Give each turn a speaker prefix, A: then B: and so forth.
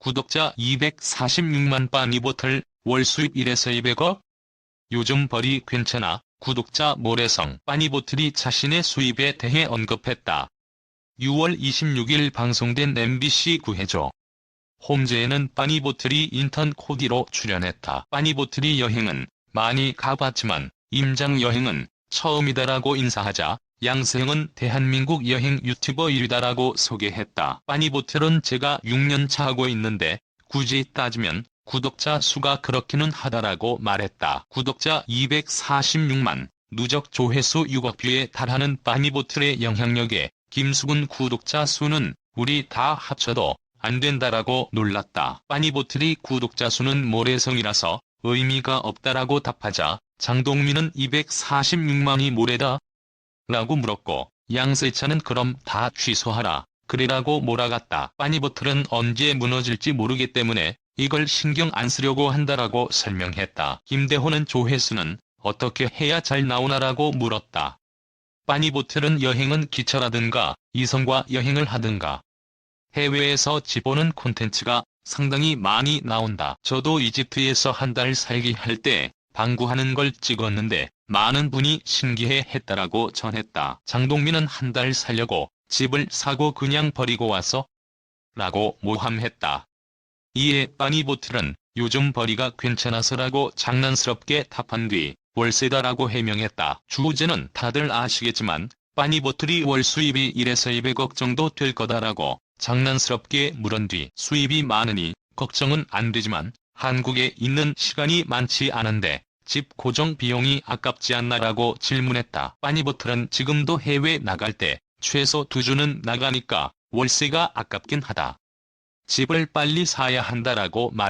A: 구독자 246만 빠니보틀 월 수입 1에서 200억? 요즘 벌이 괜찮아 구독자 모래성 빠니보틀이 자신의 수입에 대해 언급했다. 6월 26일 방송된 MBC 구해줘. 홈즈에는 빠니보틀이 인턴 코디로 출연했다. 빠니보틀이 여행은 많이 가봤지만 임장 여행은 처음이다라고 인사하자 양세형은 대한민국 여행 유튜버 1위다라고 소개했다. 빠니보틀은 제가 6년차 하고 있는데 굳이 따지면 구독자 수가 그렇기는 하다라고 말했다. 구독자 246만, 누적 조회수 6억 뷰에 달하는 빠니보틀의 영향력에 김수근 구독자 수는 우리 다 합쳐도 안 된다라고 놀랐다. 빠니보틀이 구독자 수는 모래성이라서 의미가 없다라고 답하자 장동민은 246만이 모래다? 라고 물었고 양세찬은 그럼 다 취소하라. 그래라고 몰아갔다. 빠니보틀은 언제 무너질지 모르기 때문에 이걸 신경 안 쓰려고 한다라고 설명했다. 김대호는 조회수는 어떻게 해야 잘 나오나라고 물었다. 빠니보틀은 여행은 기차라든가 이성과 여행을 하든가 해외에서 지보는 콘텐츠가 상당히 많이 나온다. 저도 이집트에서 한 달 살기 할 때 방구하는 걸 찍었는데 많은 분이 신기해 했다라고 전했다. 장동민은 한 달 살려고 집을 사고 그냥 버리고 와서 라고 모함했다. 이에 빠니보틀은 요즘 벌이가 괜찮아서라고 장난스럽게 답한 뒤 월세다라고 해명했다. 주제는 다들 아시겠지만 빠니보틀이 월 수입이 1에서 200억 정도 될 거다라고 장난스럽게 물은 뒤 수입이 많으니 걱정은 안 되지만 한국에 있는 시간이 많지 않은데 집 고정 비용이 아깝지 않나라고 질문했다. 빠니보틀은 지금도 해외 나갈 때 최소 두 주는 나가니까 월세가 아깝긴 하다. 집을 빨리 사야 한다라고 말